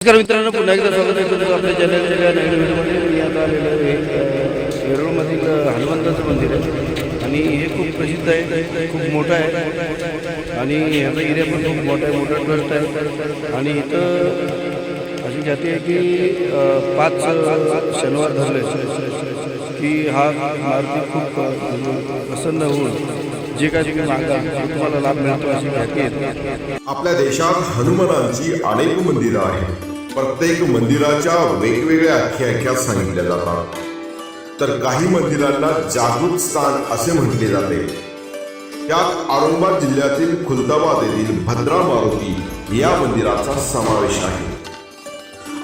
नमस्कार मित्रांनो पुन्हा एकदा स्वागत आहे तुमचं आपल्या चॅनलच्या नवीन व्हिडिओमध्ये. मी आता आलेलो आहे अ, येरूळमधील हनुमंताचं मंदिर आहे. आणि हे खूप प्रसिद्ध आहे खूप मोठं आहे. आणि ह्याचा एरिया पण खूप मोठा आहे मोठा ट्रस्ट आहे. आणि इथं अशी जाती आहे की पाच शनिवार धरले. की हा मारुती खूप प्रसन्न होऊन जे काय तुम्ही मागा तुम्हाला लाभ मिळतो अशी आपल्या देशात हनुमानांची अनेक मंदिरं आहेत. प्रत्येक मंदिराच्या वेगवेगळ्या आख्याख्या सांगितल्या जातात. तर काही मंदिरांना जागृत स्थान असे म्हटले जाते. त्यात औरंगाबाद जिल्ह्यातील खुलताबाद येथील भद्रा मारुती या मंदिराचा समावेश आहे.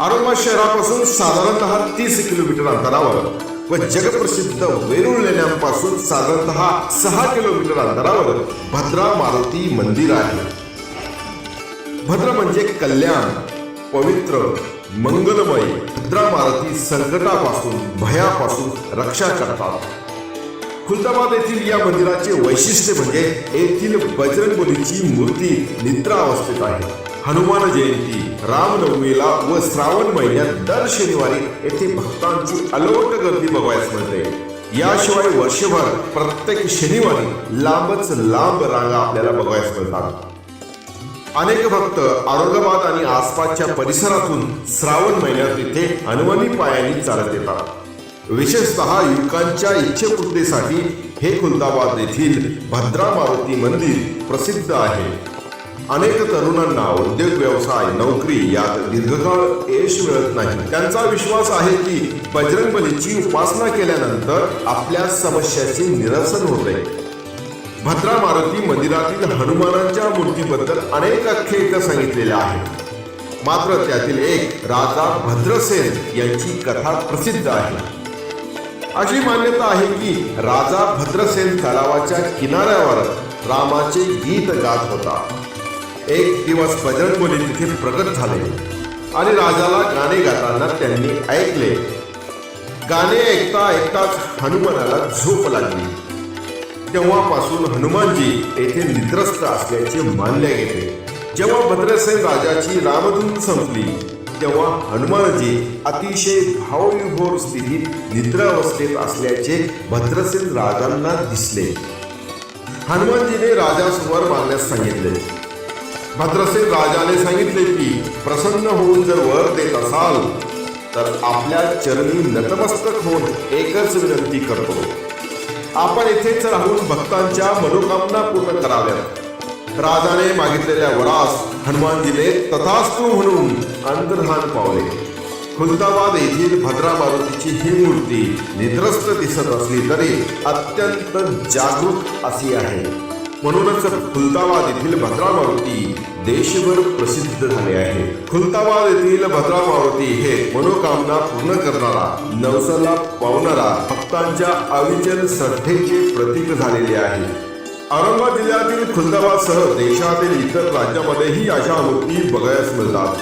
औरंगाबाद शहरापासून साधारणतः तीस किलोमीटर अंतरावर व जगप्रसिद्ध वेरूळ लेण्यापासून साधारणतः सहा किलोमीटर अंतरावर भद्रा मारुती मंदिर आहे. भद्र म्हणजे कल्याण पवित्र मंगलमय भद्रा मारुती संकटापासून भयापासून रक्षा करतात. खुलताबाद येथील या मंदिराचे वैशिष्ट्य म्हणजे येथील बजरंगबलीची मूर्ती निद्रा अवस्थेत आहे. हनुमान जयंती रामनवमीला व श्रावण महिन्यात दर शनिवारी येथे भक्तांची अलोट गर्दी बघायला मिळते. याशिवाय वर्षभर प्रत्येक शनिवारी लांबच लांब रांगा आपल्याला बघायला मिळतात. अनेक भक्त औरंगाबाद आणि आसपासच्या परिसरातून श्रावण महिन्यात इथे हनुमानी पायाने चालत येतात. विशेषतः युवकांच्या इच्छेपूर्तीसाठी हे खुलदाबाद येथील भद्रा मारुती मंदिर प्रसिद्ध आहे. अनेक तरुणांना उद्योग व्यवसाय नोकरी यात दीर्घकाळ यश मिळत नाही. त्यांचा विश्वास आहे की बजरंग बलीची उपासना केल्यानंतर आपल्या समस्याचे निरसन होते. भद्रा मारुती मंदिरातील हनुमानांच्या मूर्तीबद्दल अनेक आख्यायिका सांगितलेल्या आहेत मात्र त्यातील एक राजा भद्रसेन यांची कथा प्रसिद्ध आहे. अशी मान्यता आहे की राजा भद्रसेन तलावाच्या किनाऱ्यावर रामाचे गीत गात होता. एक दिवस बजरंगबली तिथे प्रकट झाले आणि राजाला गाणे गाताना त्यांनी ऐकले. गाणे ऐकता ऐकताच हनुमानाला झोप लागली. तेव्हापासून हनुमानजी येथे निद्रस्त असल्याचे मानले गेले. जेव्हा भद्रसेन राजाची रामधून संपली तेव्हा हनुमानजी अतिशय भावविभोर स्थितीत निद्रावस्थेत असल्याचे भद्रसेन राजांना दिसले. हनुमानजीने राजासमोर मागण्यास सांगितले. भद्रसेन राजाने सांगितले की प्रसन्न होऊन जर वर देत असाल तर आपल्या चरणी नतमस्तक होऊन एकच विनंती करतो. आपण इथेच राहून भक्तांच्या मनोकामना पूर्ण कराव्यात. राजाने मागितलेल्या वरास हनुमानजीने तथास्तू म्हणून अंतर्धान पावले. खुलताबाद येथील भद्रा मारुतीची ही मूर्ती निद्रस्त दिसत असली तरी अत्यंत जागृत अशी आहे. म्हणूनच खुलताबाद येथील भद्रा मारुती देशभर प्रसिद्ध झाले आहे. खुलताबाद येथील भद्रा मारुती हे मनोकामना पूर्ण करणारा नवसाला पावणारा भक्तांच्या अविचल श्रद्धेचे प्रतीक झालेले आहे. औरंगाबाद जिल्ह्यातील खुलताबादसह देशातील इतर राज्यामध्येही अशा मूर्ती बघायला मिळतात.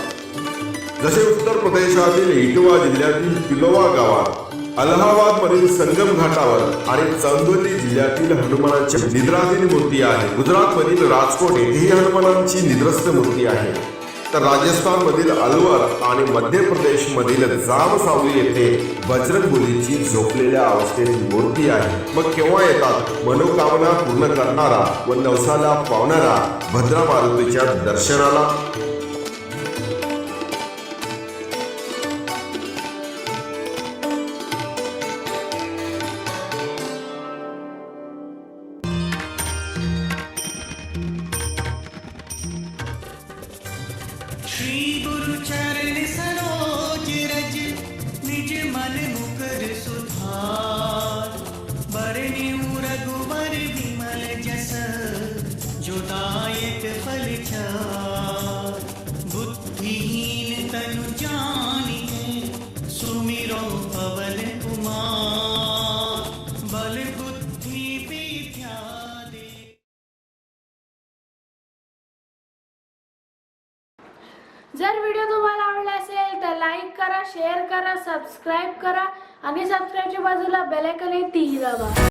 जसे उत्तर प्रदेशातील इटवा जिल्ह्यातील किलोवा गावात अलाहाबाद मधील संगम घाटावर आणि चांदोली जिल्ह्यातील हनुमानाची निद्राधीन मूर्ती आहे. गुजरात मधील राजकोट येथेही हनुमानांची निद्रस्त मूर्ती आहे. तर राजस्थान मधील अलवर आणि मध्य प्रदेश मधील जाम सावली येथे बजरंगबलीची झोपलेल्या अवस्थेत मूर्ती आहे. मग केव्हा येतात? मनोकामना पूर्ण करणारा व नवसाला पावणारा भद्रा मारुतीच्या दर्शनाला. श्री गुरु चरण सरोज रज निज मन मुकर सुधार. बरने रघुवर विमल जस जोदायक फल चार. बुद्धिहीन तनु जानिए सुमिरो पवन कुमार. बल बुद्धि विद्या जर व्हिडिओ तुम्हाला आवडला असेल तर लाईक करा शेअर करा सबस्क्राईब करा आणि सबस्क्राईबच्या बाजूला बेलायकन आहे तीही दाबा.